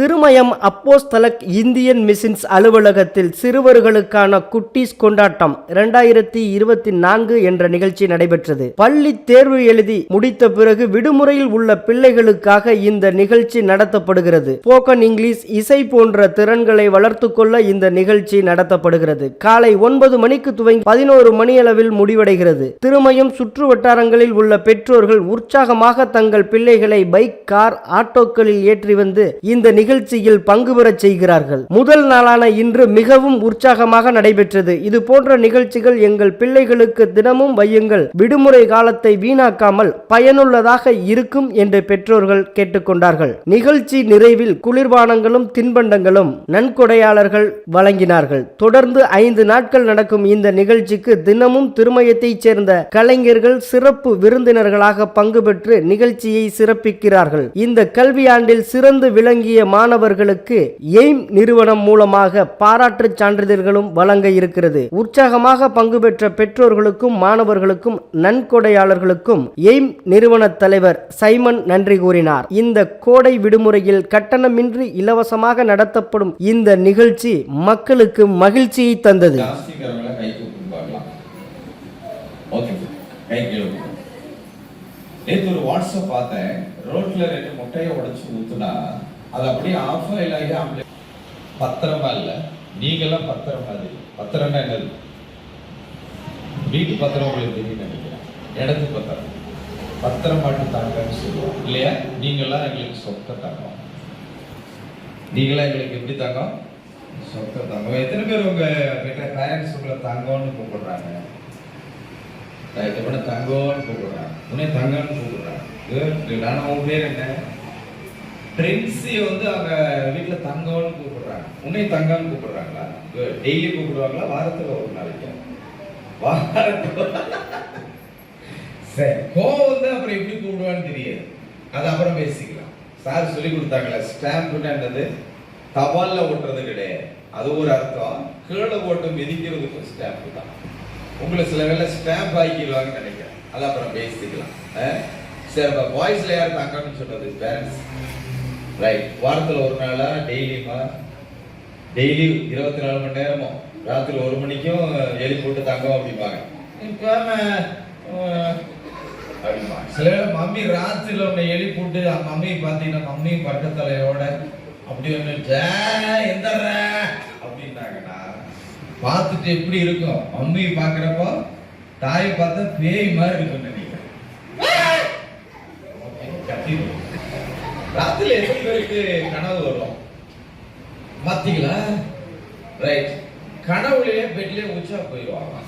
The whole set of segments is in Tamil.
திருமயம் அப்போஸ்தலக் இந்தியன் மிஷின்ஸ் அலுவலகத்தில் சிறுவர்களுக்கான குட்டீஸ் கொண்டாட்டம் இரண்டாயிரத்தி இருபத்தி நான்கு என்ற நிகழ்ச்சி நடைபெற்றது. பள்ளி தேர்வு எழுதி முடித்த பிறகு விடுமுறையில் உள்ள பிள்ளைகளுக்காக இந்த நிகழ்ச்சி நடத்தப்படுகிறது. ஸ்போக்கன் இங்கிலீஷ் இசை போன்ற திறன்களை வளர்த்து கொள்ள இந்த நிகழ்ச்சி நடத்தப்படுகிறது. காலை ஒன்பது மணிக்கு துவங்கி பதினோரு மணியளவில் முடிவடைகிறது. திருமயம் சுற்று வட்டாரங்களில் உள்ள பெற்றோர்கள் உற்சாகமாக தங்கள் பிள்ளைகளை பைக் கார் ஆட்டோக்களில் ஏற்றி வந்து இந்த நிகழ்ச்சியில் பங்கு பெறச் செய்கிறார்கள். முதல் நாளான இன்று மிகவும் உற்சாகமாக நடைபெற்றது. இது போன்ற நிகழ்ச்சிகள் எங்கள் பிள்ளைகளுக்கு தினமும் வையுங்கள். விடுமுறை காலத்தை வீணாக்காமல் பயனுள்ளதாக இருக்கும் என்று பெற்றோர்கள் கேட்டுக்கொண்டார்கள். நிகழ்ச்சி நிறைவில் குளிர்பானங்களும் தின்பண்டங்களும் நன்கொடையாளர்கள் வழங்கினார்கள். தொடர்ந்து ஐந்து நாட்கள் நடக்கும் இந்த நிகழ்ச்சிக்கு தினமும் திருமயத்தைச் சேர்ந்த கலைஞர்கள் சிறப்பு விருந்தினர்களாக பங்கு பெற்று நிகழ்ச்சியை சிறப்பிக்கிறார்கள். இந்த கல்வியாண்டில் சிறந்து விளங்கிய மாணவர்களுக்கு எய்ம் நிறுவனம் மூலமாக பாராட்டு சான்றிதழ்களும் வழங்க இருக்கிறது. உற்சாகமாக பங்கு பெற்ற பெற்றோர்களுக்கும் மாணவர்களுக்கும் நன்கொடையாளர்களுக்கும் எய்ம் நிறுவன தலைவர் சைமன் நன்றி கூறினார். இந்த கோடை விடுமுறையில் கட்டணமின்றி இலவசமாக நடத்தப்படும் இந்த நிகழ்ச்சி மக்களுக்கு மகிழ்ச்சியை தந்தது. நேற்று ஒரு வாட்ஸ்அப் பார்த்தேன். ரோட்ல ரெண்டு முட்டையை உடைச்சு ஊத்துனா அது அப்படியே ஆஃப் ஆயில் ஆகி ஆம்பளை பத்திரமா இல்ல. நீங்களாம் பத்திரம் மாதிரி. பத்திரம்னா என்னது? வீட்டு பத்திரம் உங்களுக்கு தெரியும் நினைக்கிறேன். இடத்து பத்திரம். பத்திரம் மட்டும் தாங்கன்னு சொல்லுவோம். இல்லையா? நீங்களாம் எங்களுக்கு சொத்த தங்கம் நீங்களாம் எங்களுக்கு எப்படி தங்கம் சொத்த தங்கம் எத்தனை பேர் உங்க கிட்ட பேரண்ட்ஸ் உங்களை தங்கம்னு கூப்பிடுறாங்க? ரைட் தங்கம்னு கூப்பிடுறாங்க. உன்னை தங்கம்னு கூப்பிடுறாங்க. குட் ஆனா உன் பேர் என்ன? பிரின்ஸி வந்து அவங்க வீட்டில் தங்கம்னு கூப்பிடுறாங்க. உன்னையும் தங்கம்னு கூப்பிடுறாங்களா? டெய்லி கூப்பிடுவாங்களா? வாரத்தில் ஒரு நாளைக்கு? வாரத்தில் சரி கோவம் வந்து அப்புறம் எப்படி கூப்பிடுவான்னு தெரியாது. அது அப்புறம் பேசிக்கலாம். சார் சொல்லி கொடுத்தாங்களே ஸ்டாம்ப்னா என்னது? தபால்ல ஓட்டுறது கிடையாது. அது ஒரு அர்த்தம். கீழே போட்டு மிதிக்கிறதுக்கு ஸ்டாம்ப் தான். உங்களை சில வேலை ஸ்டாம்ப் ஆக்கிடுவாங்கன்னு நினைக்கிறேன். அது அப்புறம் பேசிக்கலாம். சரி அப்ப பாய்ஸ்ல யார் தங்கன்னு சொன்னது? பேரண்ட்ஸ் ரைட் வாரத்துல ஒரு நாளா டெய்லியுமா டெய்லி இருபத்தி நாலு மணி நேரமும் ராத்திரி ஒரு மணிக்கும் எழுதி போட்டு தங்கம் அப்படிம்பாங்க. சில வேளை மம்மி ராத்திரில உன்னை எழுதி போட்டு அந்த மம்மி பார்த்தீங்கன்னா மம்மி பக்கத்தலையோட அப்படி ஒன்று எந்த அப்படின்னாங்கண்ணா பார்த்துட்டு எப்படி இருக்கும்? மம்மி பார்க்குறப்போ தாயை பார்த்தா பேய் மாதிரி இருக்கும்னு நினைக்கிறேன். கத்திடுவோம். ராத்திரில எத்தனை பேருக்கு கனவு வரும்? பார்த்தீங்களா ரைட் கனவுலயே பெட்லயே உச்சா போயிடுவாங்க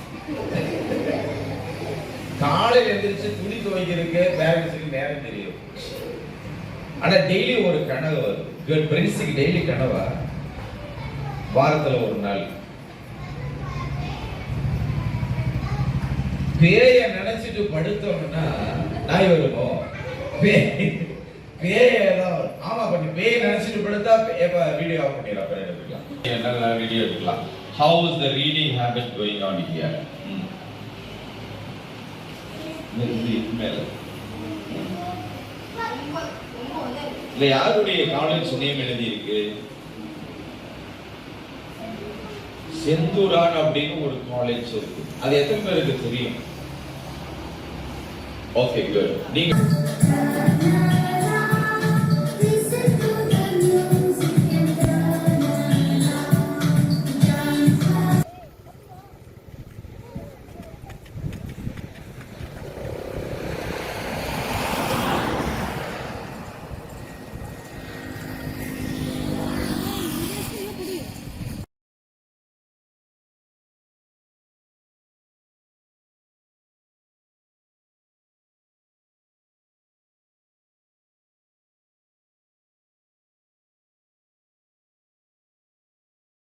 காலையில் எந்திரிச்சு துணி துவைக்கிறதுக்கு பேரண்ட்ஸுக்கு நேரம் தெரியும். ஆனா டெய்லி ஒரு கனவு வரும். குட் பிரின்ஸுக்கு டெய்லி கனவா? வாரத்துல ஒரு நாள். பேய நினைச்சிட்டு படுத்தோம்னா நாய் வருமோ? பேய். பேய் வரும். ஆமா பண்ணி பேய் நினைச்சிட்டு படுத்தா எப்ப வீடியோ ஆஃப் பண்ணிடலாம். அப்புறம் எடுத்துக்கலாம். நல்லா வீடியோ எடுக்கலாம் how is the reading habit going on here மேல இல்ல யாருடைய காலேஜ் நேம் எழுதி இருக்கு செந்தூரான் அப்படின்னு ஒரு காலேஜ் இருக்கு. அது எத்தனை பேருக்கு தெரியும்? ஓகே குட் நீங்க